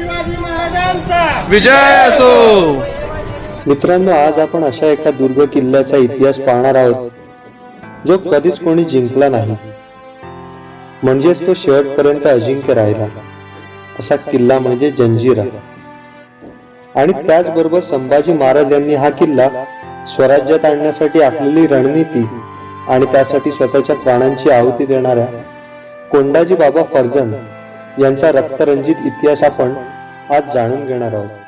शिवाजी महाराजांचा. विजय असो. मित्रांनो आज आपण अशा एका दुर्ग किल्ल्याचा इतिहास पाहणार आहोत जो कधीच कोणी जिंकला नाही. म्हणजेच तो शेवटपर्यंत अजिंक्य राहिला. असा किल्ला म्हणजे जंजिरा. आणि त्याचबरोबर संभाजी महाराज यांनी हा किल्ला स्वराज्यात आणण्यासाठी आखलेली रणनीती आणि त्यासाठी स्वतःच्या प्राणांची आहुती देणाऱ्या कोंडाजी बाबा फर्जन यांचा रक्तरंजित इतिहास आपण आज जाणून घेणार आहोत.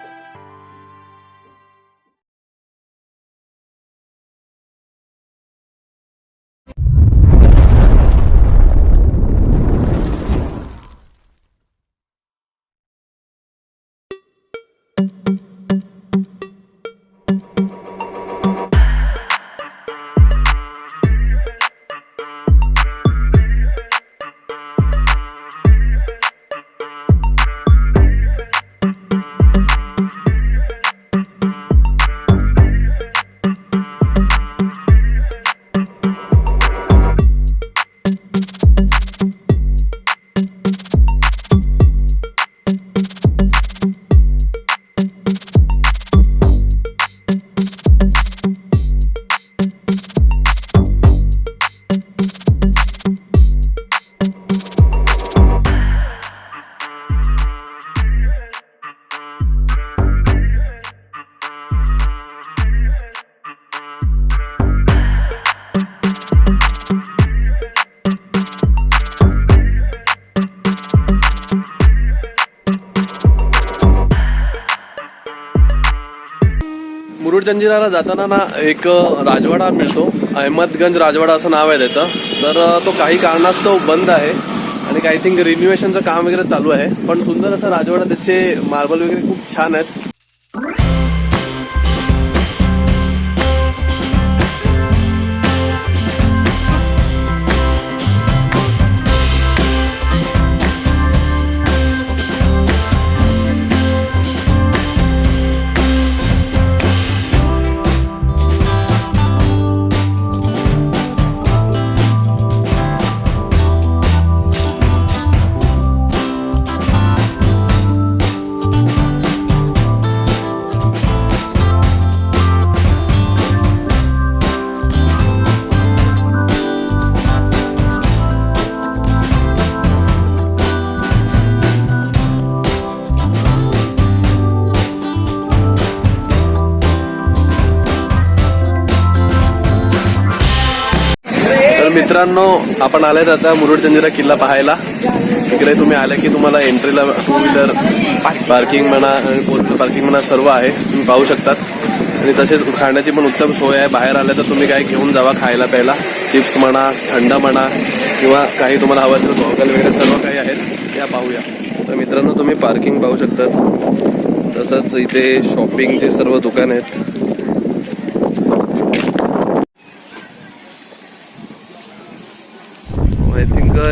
जंजिराला जाताना ना एक राजवाडा मिळतो. अहमदगंज राजवाडा असं नाव आहे त्याचं. तर तो काही कारणास्तव बंद आहे आणि आय थिंक रिन्युएशनचं काम वगैरे चालू आहे. पण सुंदर असं राजवाडा त्याचे मार्बल वगैरे खूप छान आहेत. मित्रांनो आपण आलेत आता मुरुड जंजिरा किल्ला पाहायला. इकडे तुम्ही आले की तुम्हाला एंट्रीला टू व्हीलर पार्किंग म्हणा आणि फोर पार्किंग म्हणा सर्व आहे. तुम्ही पाहू शकतात. आणि तसेच खाण्याची पण उत्तम सोय आहे. बाहेर आले तर तुम्ही काय घेऊन जावा खायला प्यायला. चिप्स म्हणा थंड म्हणा किंवा काही तुम्हाला हवं असेल गॉगल वगैरे सर्व काही आहेत. या पाहूया. तर मित्रांनो तुम्ही पार्किंग पाहू शकतात. तसंच इथे शॉपिंगचे सर्व दुकान आहेत.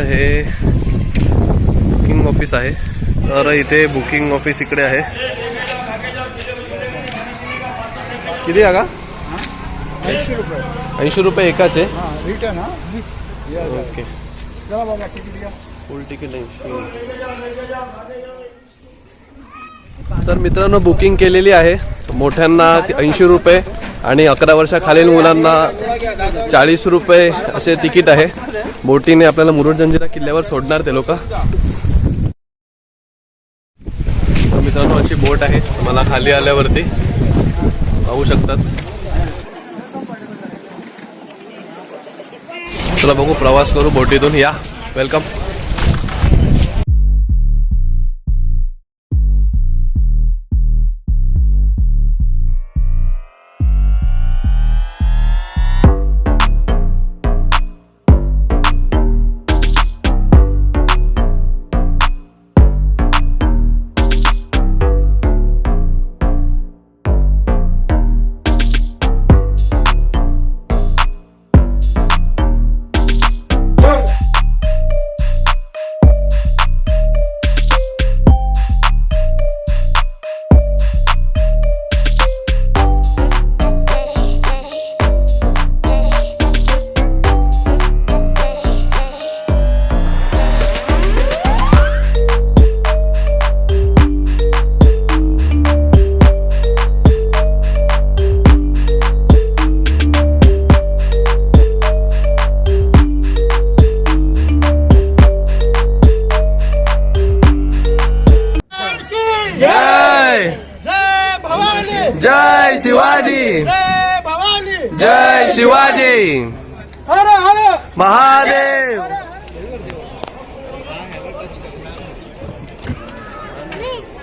हे बुकिंग ऑफिस आहे. तर इथे बुकिंग ऑफिस इकडे आहे. किती आहे का? ऐंशी रुपये. एकाच? आहे हां. रिटर्न. ओके फुल तिकीट ऐंशी. तर मित्रांनो बुकिंग केलेली आहे. मोठ्यांना ऐंशी रुपये आणि अकरा वर्षाखालील मुलांना चाळीस रुपये असे तिकीट आहे. बोटीने आपल्याला मुरुड जंजिरा किल्ल्यावर सोडणार ते लोक. मित्रांनो अशी बोट आहे. मला खाली आल्यावरती पाहू शकतात. चला बघू प्रवास करू बोटीतून या. वेलकम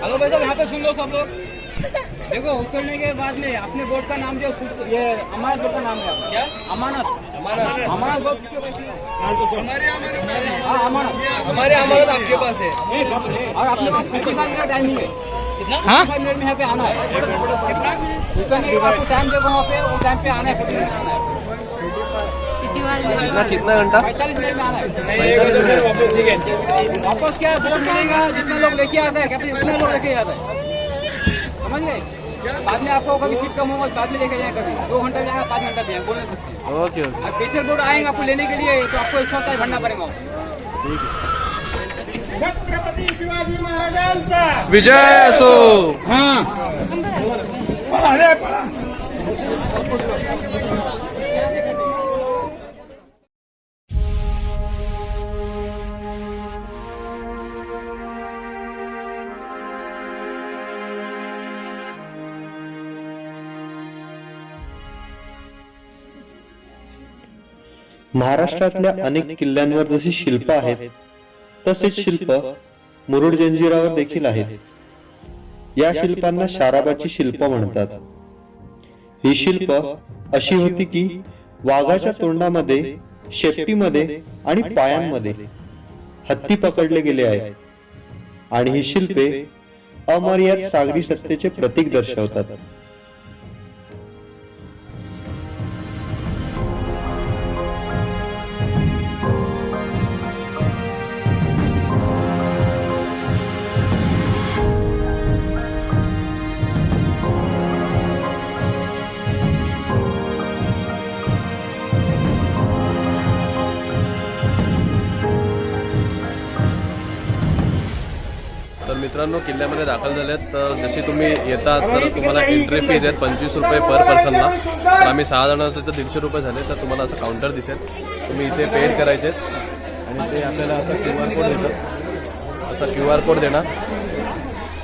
हेलो भाई साहब यहाँ पे सुन लो सब लोग। देखो उतरने के बाद में अपने बोर्ड का नाम जो ये अमानत बोर्ड का नाम है क्या? अमानत। अमानत। अमानत हमारे अमानत। आपके पास है। और अपने पास फिफ्टी फाइव मिनट टाइमिंग है कितना? फाइव मिनट में यहाँ पे आना है। उतरने के बाद आपको टाइम देगा वहाँ पे उस टाइम पे आना 50 मिनट आना है। कितना कितना घंटा? है वापस क्या बोर्ड मिलेगा? जितने लोग लेके आता है क्या इतने लोग लेके आता है? समझ गए? बाद में आपको कभी सीट कम होगा बाद में लेके जाए कभी। दो घंटा जाएगा पाँच घंटा भी बोल नहीं सकते। Okay okay. टीचर बोर्ड आएँगे आपको लेने के लिए तो आपको एक सौ चार्ज भरना पड़ेगा। छत्रपती शिवाजी महाराजांचा विजय असो। पळा रे महाराष्ट्रातल्या अनेक किल्ल्यांवर जशी शिल्प आहेत तसेच शिल्प मुरुड जंजिरावर देखील आहेत. या शिल्पांना शाराबाची शिल्प म्हणतात. ही शिल्प अशी होती की वाघाच्या तोंडामध्ये शेपटीमध्ये आणि पायांमध्ये हत्ती पकडले गेले आहे आणि ही शिल्पे अमर्याद सागरी सत्तेचे प्रतीक दर्शवतात. मित्रांनो किल्ल्यामध्ये दाखल झालेत. तर जशी तुम्ही येतात तर तुम्हाला एंट्री फीज आहेत पंचवीस रुपये पर पर्सनला तर आम्ही सहा जण होते तर दीडशे रुपये झाले. तर तुम्हाला असं काउंटर दिसेल. तुम्ही इथे पेड करायचे आणि ते आपल्याला असं क्यू आर कोड देतात. असा क्यू आर कोड देणार.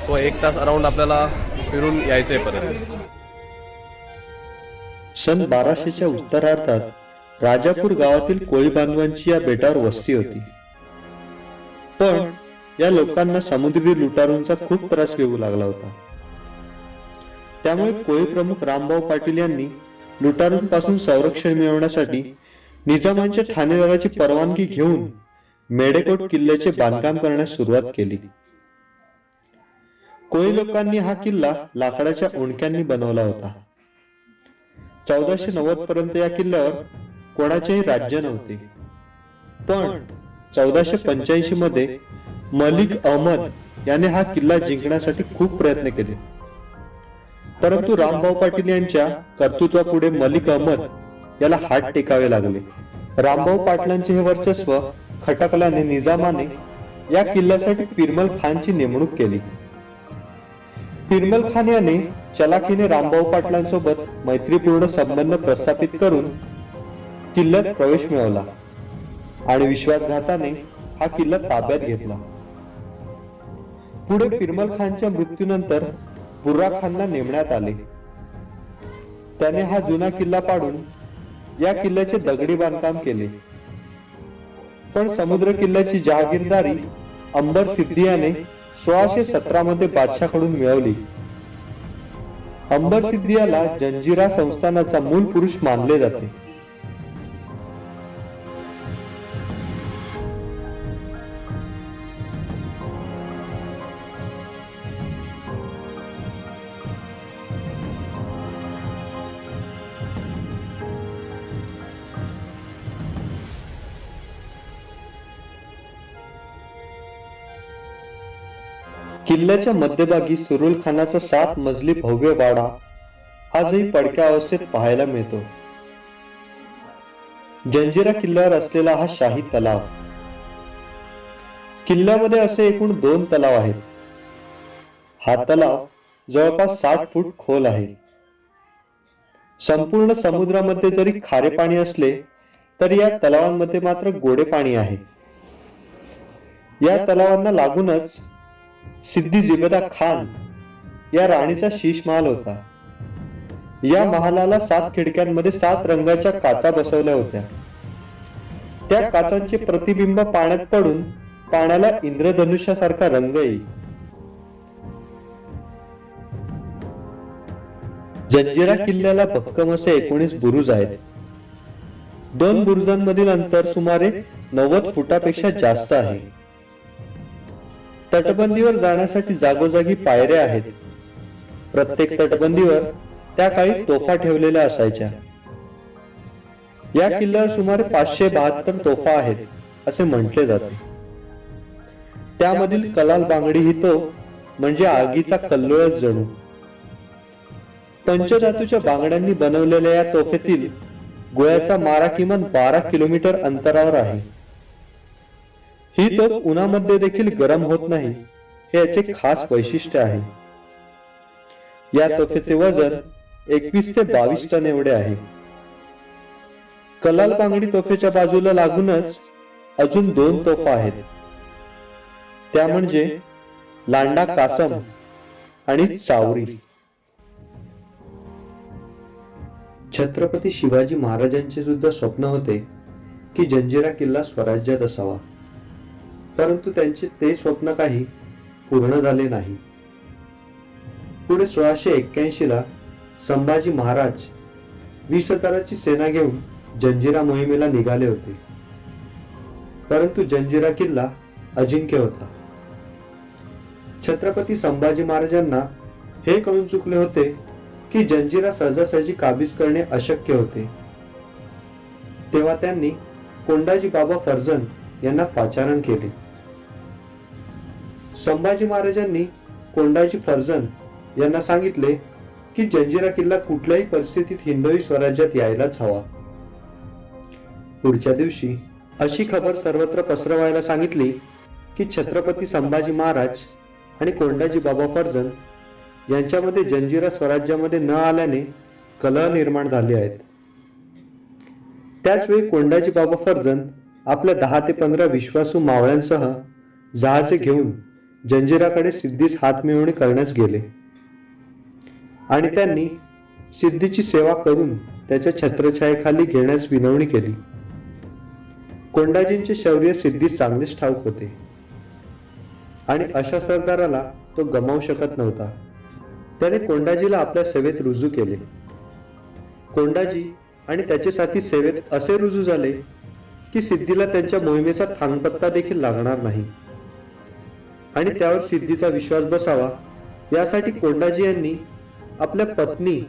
तो एक तास अराऊंड आपल्याला फिरून यायचं आहे परत. सन बाराशेच्या उत्तरार्धात राजापूर गावातील कोळी बांधवांची या बेटावर वस्ती होती. पण या लोकांना समुद्री लुटारूंचा खूप त्रास घेऊ लागला होता. त्यामुळे कोळी प्रमुख रामभाऊ पाटील यांनी लुटारूंपासून संरक्षण मिळवण्यासाठी निजामांच्या ठाणेदाराची परवानगी घेऊन मेडेकोट किल्ल्याचे बांधकाम करण्यास सुरुवात केली. कोळी लोकांनी हा किल्ला लाकडाच्या उंडक्यांनी बनवला होता. चौदाशे नव्वद पर्यंत या किल्ल्यावर कोणाचेही राज्य नव्हते. पण चौदाशे पंच्याऐंशी मध्ये मलिक अहमद याने हा किल्ला जिंकण्यासाठी खूप प्रयत्न केले. परंतु रामभाऊ पाटील यांच्या कर्तृत्वापुढे मलिक अहमद याला हात टेकावे लागले. रामभाऊ पाटलांचे हे वर्चस्व खटकल्याने निजामाने या किल्ल्यासाठी पिरमल खानची नेमणूक केली. पिरमल खान याने चलाखीने रामभाऊ पाटलांसोबत मैत्रीपूर्ण संबंध प्रस्थापित करून किल्ल्यात प्रवेश मिळवला आणि विश्वासघाताने हा किल्ला ताब्यात घेतला. पुढे पिरमल खानच्या मृत्यूनंतर बुर्रा खानला नेमण्यात आले. त्याने हा जुना किल्ला पाडून या किल्ल्याचे दगडी बांधकाम केले. पण समुद्र किल्ल्याची जहागीरदारी अंबर सिद्धी याने सोळाशे सतरा मध्ये बादशाकडून मिळवली. अंबर सिद्धियाला जंजिरा संस्थानाचा मूल पुरुष मानले जाते. किल्ल्याच्या मध्यभागी सुरुल खानाचा सात मजली भव्य वाडा आजही पडक्या अवस्थेत पाहायला मिळतो. जंजिरा किल्ल्यावर असलेला हा शाही तलाव. किल्ल्यामध्ये असे एकूण दोन तलाव आहेत. हा तलाव जवळपास साठ फूट खोल आहे. संपूर्ण समुद्रामध्ये जरी खारे पाणी असले तरी या तलावांमध्ये मात्र गोडे पाणी आहे. या तलावांना लागूनच सिद्धी जिबदा खान या राणीचा शीश महाल होता. या महालाला सात खिडक्यांमध्ये सात रंगाच्या काचा बसवल्या होत्या. त्या काचांचे प्रतिबिंब पाण्यात पडून पाण्याला इंद्रधनुष्यासारखा रंग येईल जंजिरा किल्ल्याला भक्कम असे एकोणीस बुरुज आहेत. दोन बुरुजांमधील अंतर सुमारे नव्वद फुटापेक्षा जास्त आहे. तटबंदीवर जाण्यासाठी जागोजागी पायऱ्या आहेत. प्रत्येक तटबंदीवर त्या काळी तोफा ठेवलेल्या असायच्या. या किल्ल्यावर सुमारे पाचशे बहात्तर तोफा आहेत असे म्हटले जाते. त्यामधील कलाल बांगडी ही तो म्हणजे आगीचा कल्लोळच जणू. पंचधातूच्या बांगड्यांनी बनवलेल्या या तोफेतील गोळ्याचा मारा किमान बारा किलोमीटर अंतरावर आहे. ही तोफ उन्हामध्ये देखील गरम होत नाही. हे याचे खास वैशिष्ट्य आहे. या तोफेचे वजन एकवीस ते बावीस टन एवढे आहे. कलाल बांगडी तोफेच्या बाजूला लागूनच अजून दोन तोफा आहेत. त्या म्हणजे लांडा कासम आणि चावरी. छत्रपती शिवाजी महाराजांचे सुद्धा स्वप्न होते की जंजिरा किल्ला स्वराज्यात असावा. परंतु त्यांचे ते स्वप्न काही पूर्ण झाले नाही. पुढे सोळाशे एक्क्याऐंशीला संभाजी महाराज वीस हजाराची सेना घेऊन जंजिरा मोहिमेला निघाले होते. परंतु जंजिरा किल्ला अजिंक्य होता. छत्रपती संभाजी महाराजांना हे कळून चुकले होते की जंजिरा सहजासहजी काबीज करणे अशक्य होते. तेव्हा त्यांनी कोंडाजी बाबा फर्जन यांना पाचारण केले. संभाजी महाराजांनी कोंडाजी फर्जन यांना सांगितले की जंजिरा किल्ला कुठल्याही परिस्थितीत हिंदवी स्वराज्यात यायलाच हवा. पुढच्या दिवशी अशी खबर सर्वत्र पसरवायला सांगितली की छत्रपती संभाजी महाराज आणि कोंडाजी बाबा फर्जन यांच्यामध्ये जंजिरा स्वराज्यामध्ये न आल्याने कलह निर्माण झाले आहेत. त्याचवेळी कोंडाजी बाबा फर्जन आपल्या दहा ते पंधरा विश्वासू मावळ्यांसह जहाजे घेऊन जंजिराकडे सिद्धीस हातमिळवणी करण्यास गेले. आणि त्यांनी सिद्धीची सेवा करून त्याच्या छत्रछायेखाली घेण्यास विनवणी केली. कोंडाजींचे शौर्य सिद्धीस चांगलेच ठाऊक होते. आणि अशा सरदाराला तो गमावू शकत नव्हता. त्याने कोंडाजीला आपल्या सेवेत रुजू केले. कोंडाजी आणि त्याचे साथी सेवेत असे रुजू झाले की सिद्धीला त्यांच्या मोहिमेचा थांगपत्ता देखील लागणार नाही. आणि त्यावर सिद्धीचा विश्वास बसावा. यासाठी कोंडाजी यांनी आपल्या पत्नी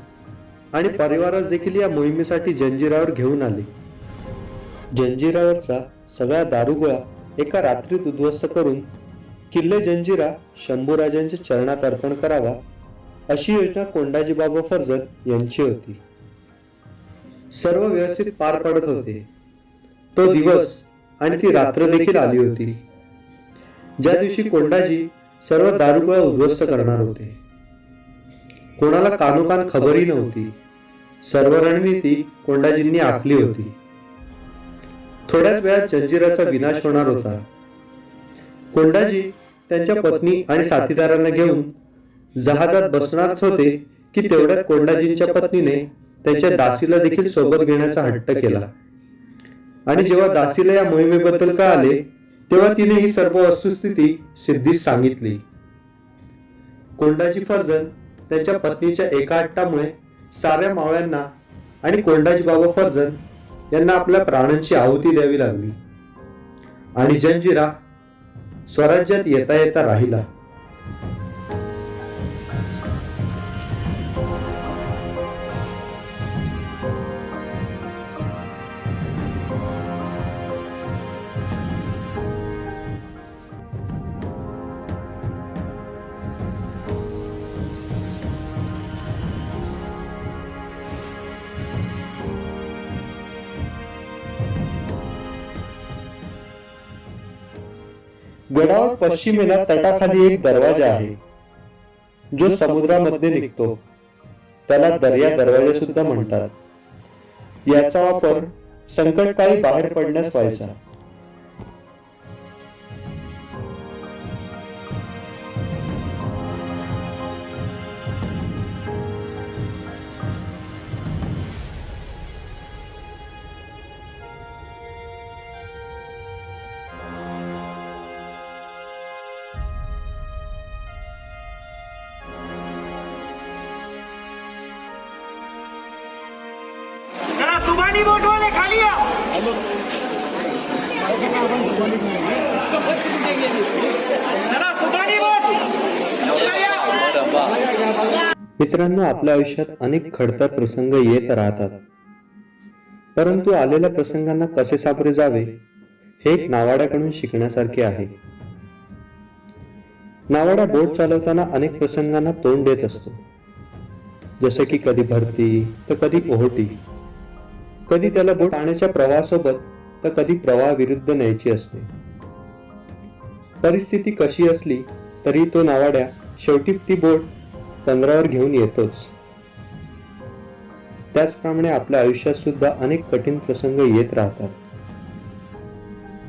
आणि परिवारास देखील या मोहिमेसाठी जंजिरावर घेऊन आले. जंजिरावरचा सगळा दारुगोळा एका रात्रीत उद्ध्वस्त करून किल्ले जंजिरा शंभूराजांच्या चरणात अर्पण करावा अशी योजना कोंडाजी बाबा फर्जन यांची होती. सर्व व्यवस्थित पार पडत होते. तो दिवस आणि ती रात्र देखील आली होती. ज्या दिवशी कोंडाजी सर्व दारुगोळा उद्ध्वस्त करणार होते. कोणाला कानोकान खबरही नव्हती. सर्व रणनीती कोंडाजींनी आखली होती. थोड्याच वेळात जंजिराचा विनाश होणार होता. कोंडाजी त्यांच्या पत्नी आणि साथीदारांना घेऊन जहाजात बसणारच होते की तेवढ्यात कोंडाजींच्या पत्नीने त्यांच्या दासीला देखील सोबत घेण्याचा हट्ट केला. आणि जेव्हा दासीला या मोहिमेबद्दल कळाले तेव्हा तिने ही सर्व वस्तुस्थिती सिद्धीस सांगितली. कोंडाजी फर्जन त्यांच्या पत्नीच्या एका हट्टामुळे साऱ्या मावळ्यांना आणि कोंडाजी बाबा फर्जन यांना आपल्या प्राणांची आहुती द्यावी लागली. आणि जंजिरा स्वराज्यात येता येता राहिला. गडावर पश्चिमेला तटाखाली एक दरवाजा आहे जो समुद्रामध्ये निघतो. त्याला दर्या दरवाजा सुद्धा म्हणतात. याचा वापर संकटकाळी बाहेर पडण्यास व्हायचा. सुपारी बोट. वाले खाली या. मित्रांनो आपल्या आयुष्यात अनेक खडतर प्रसंग येत राहतात. परंतु आलेल्या प्रसंगांना कसे सामोरे जावे हे एक नावाड्याकडून शिकण्यासारखे आहे. नावाडा बोट चालवताना अनेक प्रसंगांना तोंड देत असतो. जसे की कधी भरती तर कधी ओहोटी. कधी त्याला बोट पाण्याच्या प्रवाहासोबत तर कधी प्रवाह विरुद्ध न्यायची असते. परिस्थिती कशी असली तरी तो नावाड्या शेवटी ती बोट पंधरावर घेऊन येतोच. त्याचप्रमाणे आपल्या आयुष्यात सुद्धा अनेक कठीण प्रसंग येत राहतात.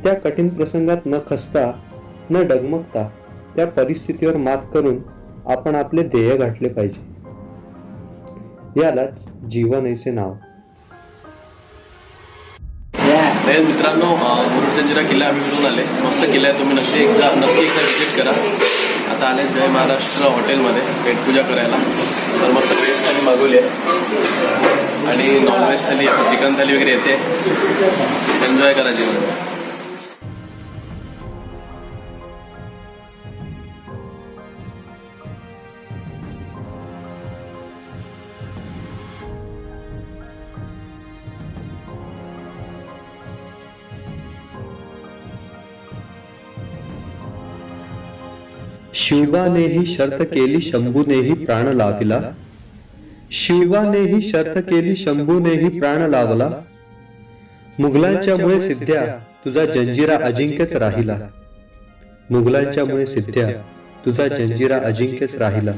त्या कठीण प्रसंगात न खसता न डगमगता त्या परिस्थितीवर मात करून आपण आपले ध्येय गाठले पाहिजे. यालाच जीवन ऐसे नाव. तर मित्रांनो अं, किल्ला आम्ही फिरून आले. मस्त किल्ला आहे. तुम्ही नक्की एकदा नक्की एकदा विजिट करा. आता आले जय महाराष्ट्र हॉटेलमध्ये पेटपूजा करायला. तर मस्त व्हेज थाली मागवली आहे. आणि नॉनव्हेज थाली चिकन थाली वगैरे येते. एन्जॉय करा जेवण. शिवानेही शर्त केली शंभूनेही प्राण लाविला. शिवानेही शर्त केली शंभूनेही प्राण लावला. मुघलांच्यामुळे सिद्ध्या तुझा जंजिरा अजिंक्यच राहिला. मुघलांच्यामुळे सिद्ध्या तुझा जंजिरा अजिंक्यच राहिला.